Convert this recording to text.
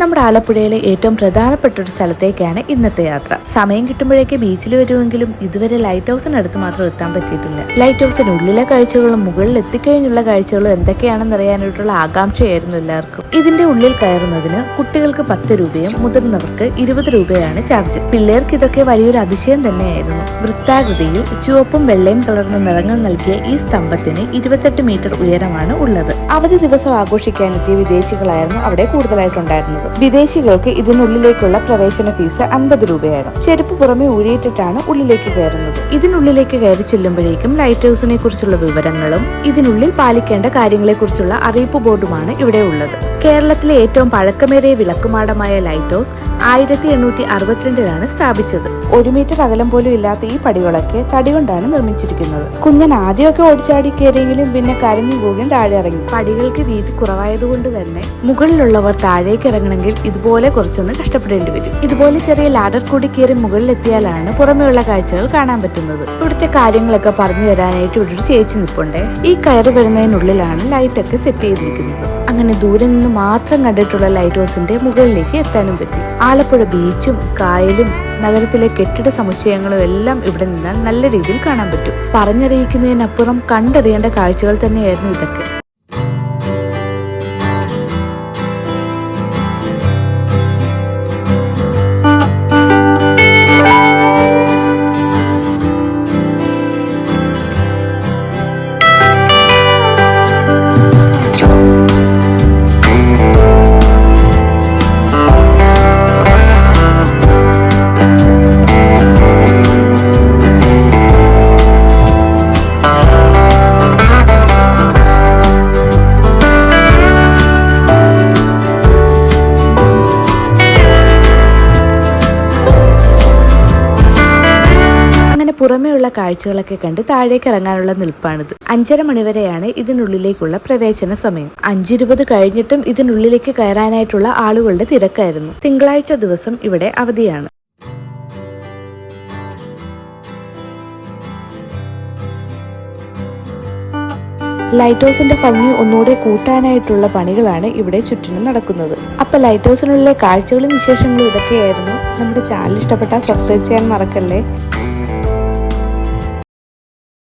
നമ്മുടെ ആലപ്പുഴയിലെ ഏറ്റവും പ്രധാനപ്പെട്ട ഒരു സ്ഥലത്തേക്കാണ് ഇന്നത്തെ യാത്ര. സമയം കിട്ടുമ്പോഴേക്ക് ബീച്ചിൽ വരുമെങ്കിലും ഇതുവരെ ലൈറ്റ് ഹൗസിനടുത്ത് മാത്രം എത്താൻ പറ്റിയിട്ടില്ല. ലൈറ്റ് ഹൗസിന് ഉള്ളിലെ കാഴ്ചകളും മുകളിൽ എത്തിക്കഴിഞ്ഞുള്ള കാഴ്ചകളും എന്തൊക്കെയാണെന്ന് അറിയാനായിട്ടുള്ള ആകാംക്ഷയായിരുന്നു എല്ലാവർക്കും. ഇതിന്റെ ഉള്ളിൽ കയറുന്നതിന് കുട്ടികൾക്ക് പത്ത് രൂപയും മുതിർന്നവർക്ക് ഇരുപത് രൂപയാണ് ചാർജ് പിള്ളേർക്ക് ഇതൊക്കെ വലിയൊരു അതിശയം തന്നെയായിരുന്നു. വൃത്താകൃതിയിൽ ചുവപ്പും വെള്ളയും കലർന്ന നിറങ്ങൾ നൽകിയ ഈ സ്തംഭത്തിന് ഇരുപത്തെട്ട് മീറ്റർ ഉയരമാണ് ഉള്ളത്. അവധി ദിവസം ആഘോഷിക്കാനെത്തിയ വിദേശികളായിരുന്നു അവിടെ കൂടുതലായിട്ടുണ്ടായിരുന്നത്. വിദേശികൾക്ക് ഇതിനുള്ളിലേക്കുള്ള പ്രവേശന ഫീസ് അൻപത് രൂപയാകും. ചെരുപ്പ് പുറമെ ഊരിയിട്ടിട്ടാണ് ഉള്ളിലേക്ക് കയറുന്നത്. ഇതിനുള്ളിലേക്ക് കയറി ചെല്ലുമ്പോഴേക്കും ലൈറ്റ് ഹൗസിനെ കുറിച്ചുള്ള വിവരങ്ങളും ഇതിനുള്ളിൽ പാലിക്കേണ്ട കാര്യങ്ങളെ കുറിച്ചുള്ള അറിയിപ്പ് ബോർഡുമാണ് ഇവിടെ ഉള്ളത്. കേരളത്തിലെ ഏറ്റവും പഴക്കമേറിയ വിളക്കുമാടമായ ലൈറ്റ് ഹൗസ് ആയിരത്തി എണ്ണൂറ്റി അറുപത്തിരണ്ടിലാണ് സ്ഥാപിച്ചത്. ഒരു മീറ്റർ അകലം പോലും ഇല്ലാത്ത ഈ പടികളൊക്കെ തടി കൊണ്ടാണ് നിർമ്മിച്ചിരിക്കുന്നത്. കുഞ്ഞൻ ആദ്യമൊക്കെ ഓടിച്ചാടി കയറിയെങ്കിലും പിന്നെ കരഞ്ഞു പോകും താഴെ ഇറങ്ങി. പടികൾക്ക് വീതി കുറവായതുകൊണ്ട് തന്നെ മുകളിലുള്ളവർ താഴേക്ക് ഇറങ്ങണമെങ്കിൽ ഇതുപോലെ കുറച്ചൊന്ന് കഷ്ടപ്പെടേണ്ടി വരും. ഇതുപോലെ ചെറിയ ലാഡർ കൂടി കയറി മുകളിലെത്തിയാലാണ് പുറമെയുള്ള കാഴ്ചകൾ കാണാൻ പറ്റുന്നത്. ഇവിടുത്തെ കാര്യങ്ങളൊക്കെ പറഞ്ഞു തരാനായിട്ട് ഇവിടെ ഒരു ചേച്ചി നിൽപ്പുണ്ടേ ഈ കയറി വരുന്നതിനുള്ളിലാണ് ലൈറ്റൊക്കെ സെറ്റ് ചെയ്തിരിക്കുന്നത്. അങ്ങനെ ദൂരെ നിന്ന് മാത്രം കണ്ടിട്ടുള്ള ലൈറ്റ് ഹൗസിന്റെ മുകളിലേക്ക് എത്താനും പറ്റി. ആലപ്പുഴ ബീച്ചും കായലും നഗരത്തിലെ കെട്ടിട സമുച്ചയങ്ങളും എല്ലാം ഇവിടെ നിന്നാൽ നല്ല രീതിയിൽ കാണാൻ പറ്റും. പറഞ്ഞറിയിക്കുന്നതിനപ്പുറം കണ്ടറിയേണ്ട കാഴ്ചകൾ തന്നെയായിരുന്നു ഇതൊക്കെ. പുറമേയുള്ള കാഴ്ചകളൊക്കെ കണ്ട് താഴേക്ക് ഇറങ്ങാനുള്ള നിൽപ്പാണിത്. അഞ്ചര മണിവരെയാണ് ഇതിനുള്ളിലേക്കുള്ള പ്രവേശന സമയം. അഞ്ചിരുപത് കഴിഞ്ഞിട്ടും ഇതിനുള്ളിലേക്ക് കയറാനായിട്ടുള്ള ആളുകളുടെ തിരക്കായിരുന്നു. തിങ്കളാഴ്ച ദിവസം ഇവിടെ അവധിയാണ്. ലൈറ്റ് ഹൗസിന്റെ ഭംഗി ഒന്നുകൂടെ കൂട്ടാനായിട്ടുള്ള പണികളാണ് ഇവിടെ ചുറ്റിനും നടക്കുന്നത്. അപ്പൊ ലൈറ്റ് ഹൗസിനുള്ള കാഴ്ചകളും വിശേഷങ്ങളും ഇതൊക്കെയായിരുന്നു. നമ്മുടെ ചാനൽ ഇഷ്ടപ്പെട്ടാൽ സബ്സ്ക്രൈബ് ചെയ്യാൻ മറക്കല്ലേ?